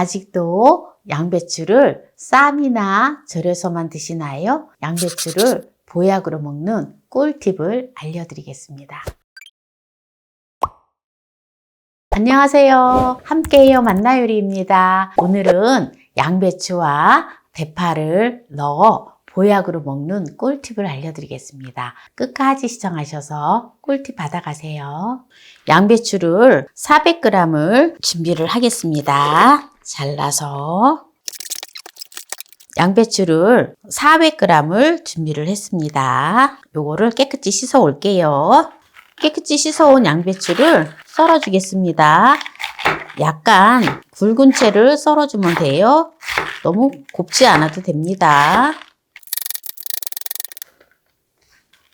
아직도 양배추를 쌈이나 절여서만 드시나요? 양배추를 보약으로 먹는 꿀팁을 알려드리겠습니다. 안녕하세요. 함께해요 만나요리입니다. 오늘은 양배추와 대파를 넣어 보약으로 먹는 꿀팁을 알려드리겠습니다. 끝까지 시청하셔서 꿀팁 받아가세요. 양배추를 400g을 준비를 하겠습니다. 잘라서 양배추를 400g을 준비를 했습니다. 요거를 깨끗이 씻어 올게요. 깨끗이 씻어 온 양배추를 썰어 주겠습니다. 약간 굵은 채를 썰어 주면 돼요. 너무 곱지 않아도 됩니다.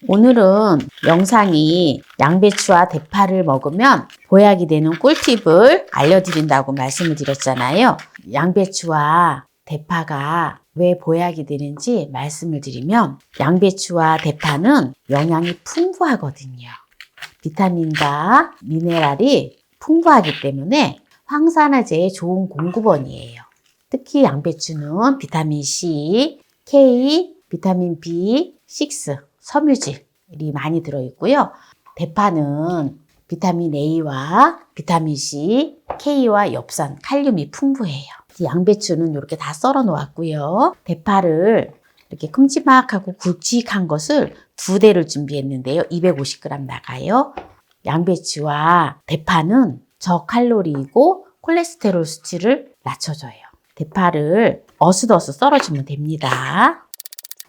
오늘은 영상이 양배추와 대파를 먹으면 보약이 되는 꿀팁을 알려드린다고 말씀을 드렸잖아요. 양배추와 대파가 왜 보약이 되는지 말씀을 드리면 양배추와 대파는 영양이 풍부하거든요. 비타민과 미네랄이 풍부하기 때문에 황산화제의 좋은 공급원이에요. 특히 양배추는 비타민 C, K, 비타민 B6, 섬유질이 많이 들어있고요. 대파는 비타민 A와 비타민 C, K와 엽산, 칼륨이 풍부해요. 양배추는 이렇게 다 썰어 놓았고요. 대파를 이렇게 큼지막하고 굵직한 것을 두 대를 준비했는데요. 250g 나가요. 양배추와 대파는 저칼로리이고 콜레스테롤 수치를 낮춰줘요. 대파를 어슷어슷 썰어주면 됩니다.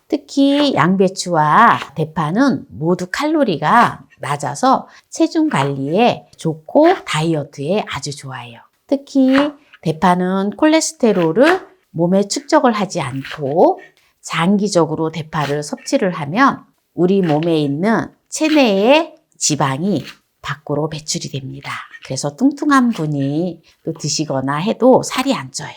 특히 양배추와 대파는 모두 칼로리가 낮아서 체중 관리에 좋고 다이어트에 아주 좋아요. 특히 대파는 콜레스테롤을 몸에 축적을 하지 않고 장기적으로 대파를 섭취를 하면 우리 몸에 있는 체내의 지방이 밖으로 배출이 됩니다. 그래서 뚱뚱한 분이 또 드시거나 해도 살이 안 쪄요.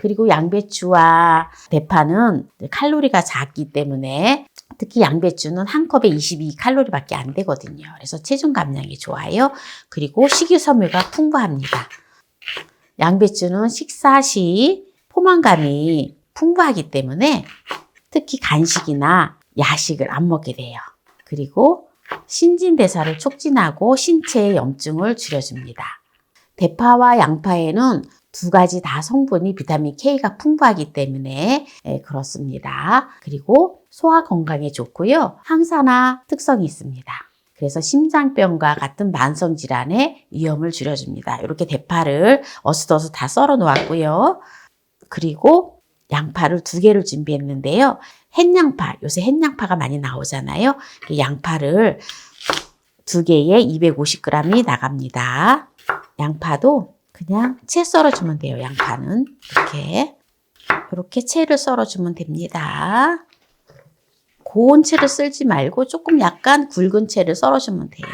그리고 양배추와 대파는 칼로리가 작기 때문에 특히 양배추는 한 컵에 22칼로리밖에 안 되거든요. 그래서 체중 감량이 좋아요. 그리고 식이섬유가 풍부합니다. 양배추는 식사 시 포만감이 풍부하기 때문에 특히 간식이나 야식을 안 먹게 돼요. 그리고 신진대사를 촉진하고 신체의 염증을 줄여줍니다. 대파와 양파에는 두 가지 다 성분이 비타민 K가 풍부하기 때문에 예, 그렇습니다. 그리고 소화 건강에 좋고요. 항산화 특성이 있습니다. 그래서 심장병과 같은 만성 질환의 위험을 줄여줍니다. 이렇게 대파를 어슷어슷 다 썰어 놓았고요. 그리고 양파를 두 개를 준비했는데요. 햇양파, 요새 햇양파가 많이 나오잖아요. 이 양파를 두 개에 250g이 나갑니다. 양파도 그냥 채 썰어주면 돼요. 양파는 이렇게 이렇게 채를 썰어주면 됩니다. 고운 채를 쓸지 말고 조금 약간 굵은 채를 썰어주면 돼요.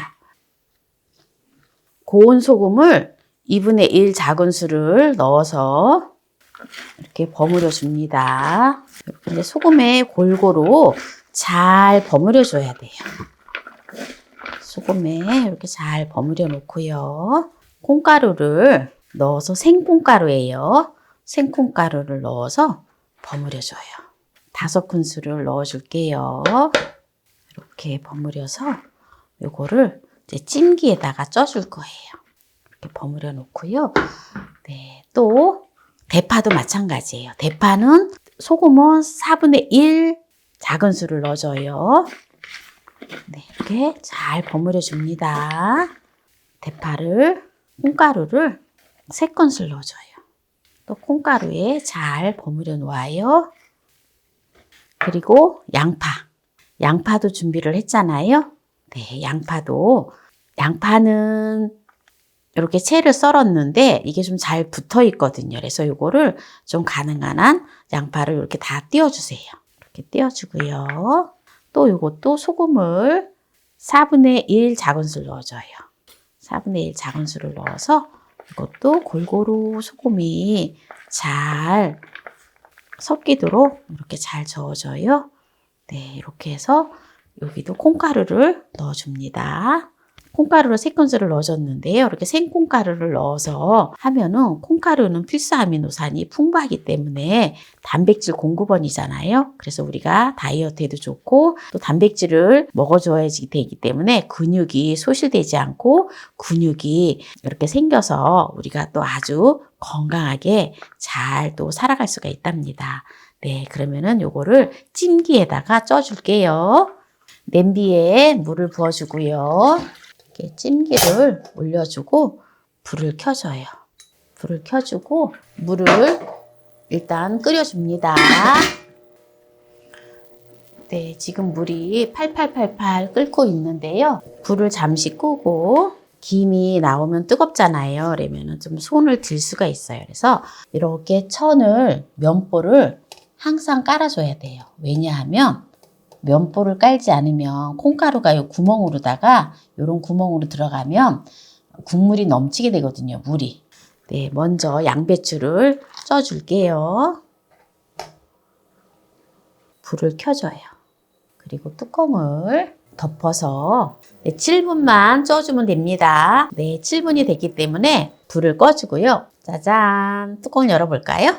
고운 소금을 2분의 1 작은술을 넣어서 이렇게 버무려 줍니다. 이렇게 소금에 골고루 잘 버무려 줘야 돼요. 소금에 이렇게 잘 버무려 놓고요. 콩가루를 넣어서 생콩가루예요. 생콩가루를 넣어서 버무려 줘요. 다섯 큰술을 넣어 줄게요. 이렇게 버무려서 요거를 이제 찜기에다가 쪄줄 거예요. 이렇게 버무려 놓고요. 네, 또 대파도 마찬가지예요. 대파는 소금은 4분의 1 작은 술을 넣어줘요. 네, 이렇게 잘 버무려 줍니다. 대파를, 콩가루를 3큰술 넣어줘요. 또 콩가루에 잘 버무려 놓아요. 그리고 양파. 양파도 준비를 했잖아요. 네, 양파도. 양파는 이렇게 채를 썰었는데 이게 좀 잘 붙어 있거든요. 그래서 이거를 좀 가능한 한 양파를 이렇게 다 띄워주세요. 이렇게 띄워주고요. 또 이것도 소금을 4분의 1 작은술 넣어줘요. 4분의 1 작은술을 넣어서 이것도 골고루 소금이 잘 섞이도록 이렇게 잘 저어줘요. 네, 이렇게 해서 여기도 콩가루를 넣어줍니다. 콩가루를 세 큰술을 넣어줬는데요. 이렇게 생콩가루를 넣어서 하면은 콩가루는 필수 아미노산이 풍부하기 때문에 단백질 공급원이잖아요. 그래서 우리가 다이어트에도 좋고 또 단백질을 먹어줘야지 되기 때문에 근육이 소실되지 않고 근육이 이렇게 생겨서 우리가 또 아주 건강하게 잘 또 살아갈 수가 있답니다. 네, 그러면은 요거를 찜기에다가 쪄줄게요. 냄비에 물을 부어주고요. 이렇게 찜기를 올려주고 불을 켜줘요. 불을 켜주고 물을 일단 끓여줍니다. 네, 지금 물이 팔팔팔팔 끓고 있는데요. 불을 잠시 끄고 김이 나오면 뜨겁잖아요. 그러면 좀 손을 들 수가 있어요. 그래서 이렇게 천을 면보를 항상 깔아줘야 돼요. 왜냐하면 면보를 깔지 않으면 콩가루가 이 구멍으로다가 이런 구멍으로 들어가면 국물이 넘치게 되거든요. 물이. 네, 먼저 양배추를 쪄줄게요. 불을 켜줘요. 그리고 뚜껑을 덮어서 네, 7분만 쪄주면 됩니다. 네, 7분이 됐기 때문에 불을 꺼주고요. 짜잔! 뚜껑 열어볼까요?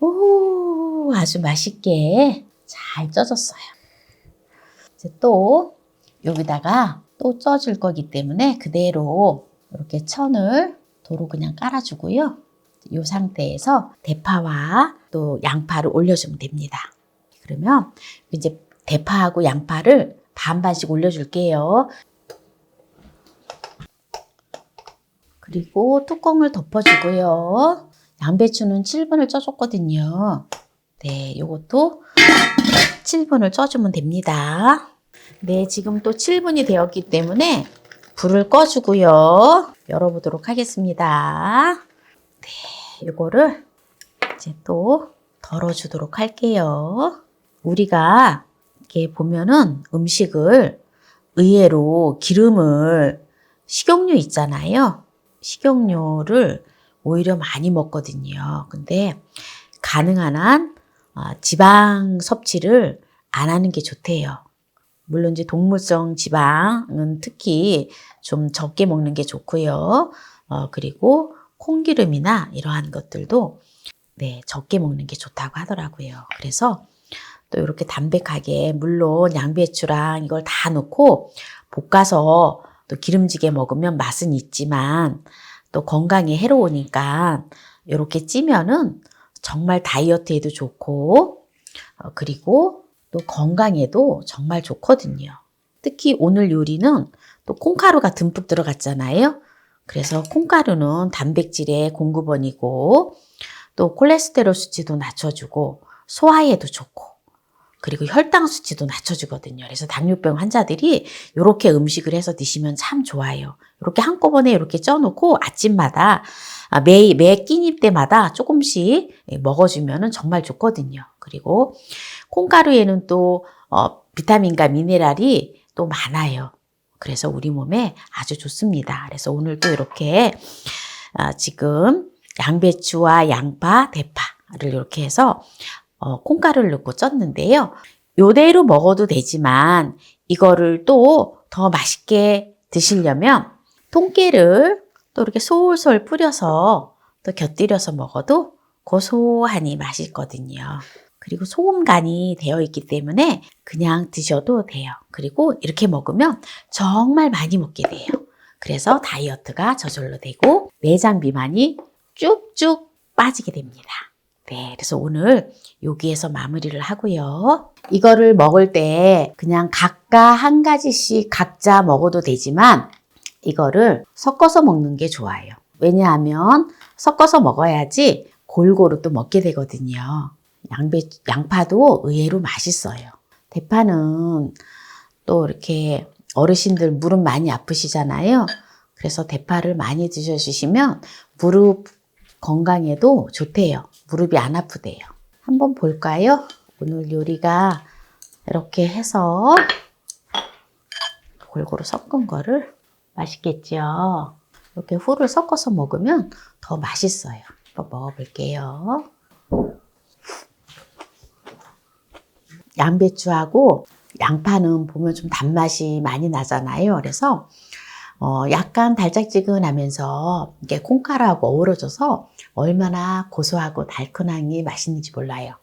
오, 아주 맛있게 잘 쪄졌어요. 이제 또 여기다가 또 쪄줄 거기 때문에 그대로 이렇게 천을 도로 그냥 깔아주고요. 이 상태에서 대파와 또 양파를 올려주면 됩니다. 그러면 이제 대파하고 양파를 반반씩 올려줄게요. 그리고 뚜껑을 덮어주고요. 양배추는 7분을 쪄줬거든요. 네, 요것도 7분을 쪄주면 됩니다. 네, 지금 또 7분이 되었기 때문에 불을 꺼주고요. 열어보도록 하겠습니다. 네, 이거를 이제 또 덜어주도록 할게요. 우리가 이렇게 보면은 음식을 의외로 기름을 식용유 있잖아요. 식용유를 오히려 많이 먹거든요. 근데 가능한 한 어, 지방 섭취를 안 하는 게 좋대요. 물론 이제 동물성 지방은 특히 좀 적게 먹는 게 좋고요. 어, 그리고 콩기름이나 이러한 것들도 네, 적게 먹는 게 좋다고 하더라고요. 그래서 또 이렇게 담백하게 물론 양배추랑 이걸 다 넣고 볶아서 또 기름지게 먹으면 맛은 있지만 또 건강에 해로우니까 이렇게 찌면은 정말 다이어트에도 좋고 어, 그리고 또 건강에도 정말 좋거든요. 특히 오늘 요리는 또 콩가루가 듬뿍 들어갔잖아요. 그래서 콩가루는 단백질의 공급원이고 또 콜레스테롤 수치도 낮춰주고 소화에도 좋고 그리고 혈당 수치도 낮춰주거든요. 그래서 당뇨병 환자들이 이렇게 음식을 해서 드시면 참 좋아요. 이렇게 한꺼번에 이렇게 쪄놓고 아침마다 아, 매, 매 끼니 때마다 조금씩 먹어주면 정말 좋거든요. 그리고 콩가루에는 또 어, 비타민과 미네랄이 또 많아요. 그래서 우리 몸에 아주 좋습니다. 그래서 오늘 또 이렇게 아, 지금 양배추와 양파, 대파를 이렇게 해서 어, 콩가루를 넣고 쪘는데요. 요대로 먹어도 되지만 이거를 또 더 맛있게 드시려면 통깨를 또 이렇게 솔솔 뿌려서 또 곁들여서 먹어도 고소하니 맛있거든요. 그리고 소금 간이 되어 있기 때문에 그냥 드셔도 돼요. 그리고 이렇게 먹으면 정말 많이 먹게 돼요. 그래서 다이어트가 저절로 되고 내장 비만이 쭉쭉 빠지게 됩니다. 네, 그래서 오늘 여기에서 마무리를 하고요. 이거를 먹을 때 그냥 각각 한 가지씩 각자 먹어도 되지만 이거를 섞어서 먹는 게 좋아요. 왜냐하면 섞어서 먹어야지 골고루 또 먹게 되거든요. 양배, 양파도 의외로 맛있어요. 대파는 또 이렇게 어르신들 무릎 많이 아프시잖아요. 그래서 대파를 많이 드셔주시면 무릎 건강에도 좋대요. 무릎이 안 아프대요. 한번 볼까요? 오늘 요리가 이렇게 해서 골고루 섞은 거를 맛있겠죠? 이렇게 후를 섞어서 먹으면 더 맛있어요. 한번 먹어볼게요. 양배추하고 양파는 보면 좀 단맛이 많이 나잖아요. 그래서 어, 약간 달짝지근하면서 이게 콩가루하고 어우러져서 얼마나 고소하고 달큰하니 맛있는지 몰라요.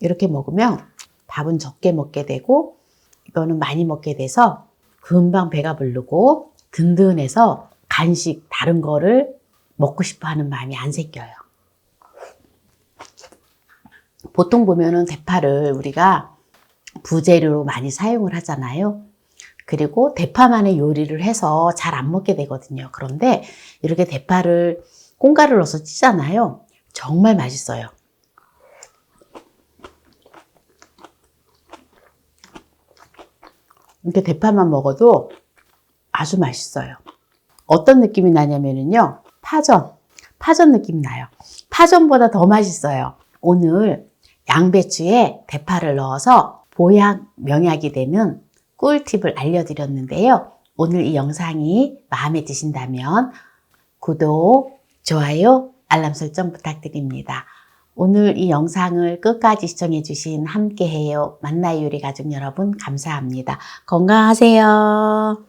이렇게 먹으면 밥은 적게 먹게 되고 이거는 많이 먹게 돼서 금방 배가 부르고 든든해서 간식 다른 거를 먹고 싶어 하는 마음이 안 생겨요. 보통 보면은 대파를 우리가 부재료로 많이 사용을 하잖아요. 그리고 대파만의 요리를 해서 잘 안 먹게 되거든요. 그런데 이렇게 대파를 콩가루를 넣어서 찌잖아요. 정말 맛있어요. 이렇게 대파만 먹어도 아주 맛있어요. 어떤 느낌이 나냐면요. 파전. 파전 느낌이 나요. 파전보다 더 맛있어요. 오늘 양배추에 대파를 넣어서 보약 명약이 되는 꿀팁을 알려드렸는데요. 오늘 이 영상이 마음에 드신다면 구독, 좋아요, 알람 설정 부탁드립니다. 오늘 이 영상을 끝까지 시청해주신 함께해요 만나요 요리 가족 여러분 감사합니다. 건강하세요.